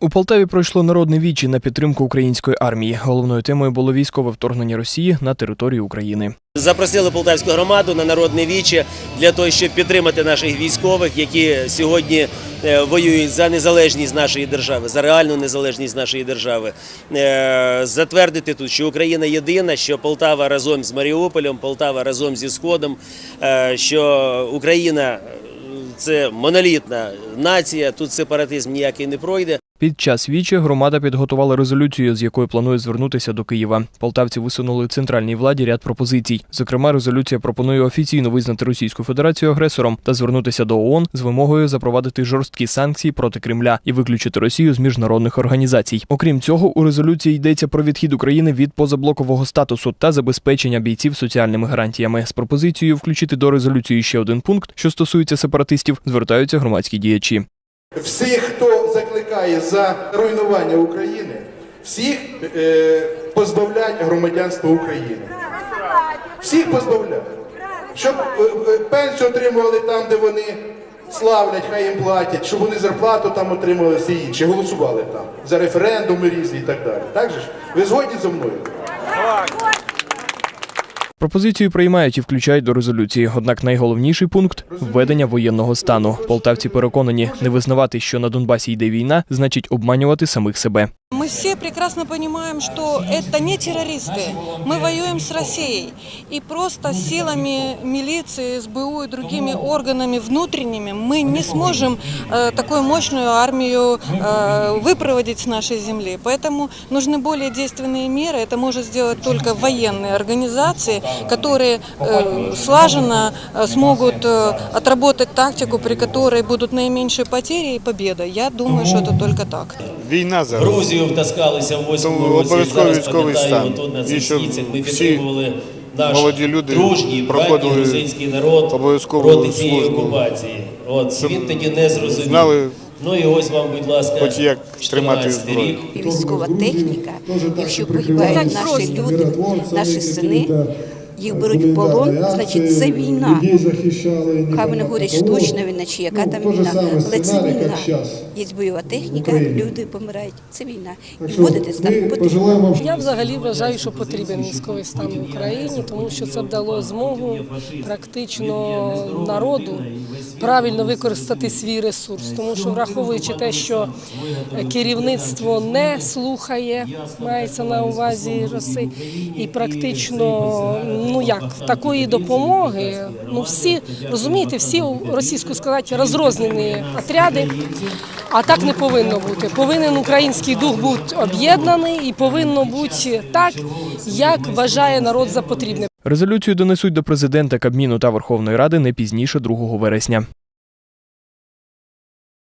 У Полтаві пройшло народне вічі на підтримку української армії. Головною темою було військове вторгнення Росії на територію України. Запросили полтавську громаду на народне віче для того, щоб підтримати наших військових, які сьогодні е, воюють за незалежність нашої держави, за реальну незалежність нашої держави. Е, Затвердити тут, що Україна єдина, що Полтава разом з Маріуполем, Полтава разом зі Сходом, е, що Україна це монолітна нація, тут сепаратизм ніякий не пройде. Під час вічі громада підготувала резолюцію, з якою планує звернутися до Києва. Полтавці висунули центральній владі ряд пропозицій. Зокрема, резолюція пропонує офіційно визнати Російську Федерацію агресором та звернутися до ООН з вимогою запровадити жорсткі санкції проти Кремля і виключити Росію з міжнародних організацій. Окрім цього, у резолюції йдеться про відхід України від позаблокового статусу та забезпечення бійців соціальними гарантіями. З пропозицією включити до резолюції ще один пункт, що стосується сепаратистів, звертаються громадські діячі. Всіх, хто закликає за руйнування України, всіх е, позбавлять громадянства України. Всіх позбавлять. Щоб е, е, пенсію отримували там, де вони славлять, хай їм платять, щоб вони зарплату там отримували, всі інші, голосували там за референдуми різні і так далі. Так же ж? Ви згодні зі мною? Пропозицію приймають і включають до резолюції. Однак найголовніший пункт введення воєнного стану. Полтавці переконані, не визнавати, що на Донбасі йде війна, значить обманювати самих себе. Мы все прекрасно понимаем, что это не террористы. Мы воюем с Россией. И просто силами милиции, СБУ и другими органами внутренними мы не сможем э, такую мощную армию э, выпроводить с нашей земли. Поэтому нужны более действенные меры. Это может сделать только военные организации, которые э, слаженно э, смогут э, отработать тактику, при которой будут наименьшие потери и победа. Я думаю, что это только так. Війна зараз. Грузію втаскалися в восьмому році. обов'язково Зараз військовий пам'ятаємо, стан. тут на І цих східцях ми всі підтримували наш молоді люди дружній, проходили братній грузинський народ обов'язкову проти цієї службу. окупації. От, світ тоді не зрозумів. знали, ну і ось вам, будь ласка, хоч як тримати зброю. військова техніка, якщо погибають наші люди, наші сини, їх беруть в полон, значить це війна. Хай вони говорять, штучна війна чи яка там війна, але це війна. Є бойова техніка, люди помирають. Це війна. І будете стан потрібно. Я взагалі вважаю, що потрібен військовий стан в Україні, тому що це б дало змогу практично народу правильно використати свій ресурс. Тому що враховуючи те, що керівництво не слухає, мається на увазі Роси, і практично ну як такої допомоги, ну всі розумієте, всі російську сказати розрознені отряди. А так не повинно бути. Повинен український дух бути об'єднаний і повинно бути так, як вважає народ за потрібне. Резолюцію донесуть до президента Кабміну та Верховної Ради не пізніше 2 вересня.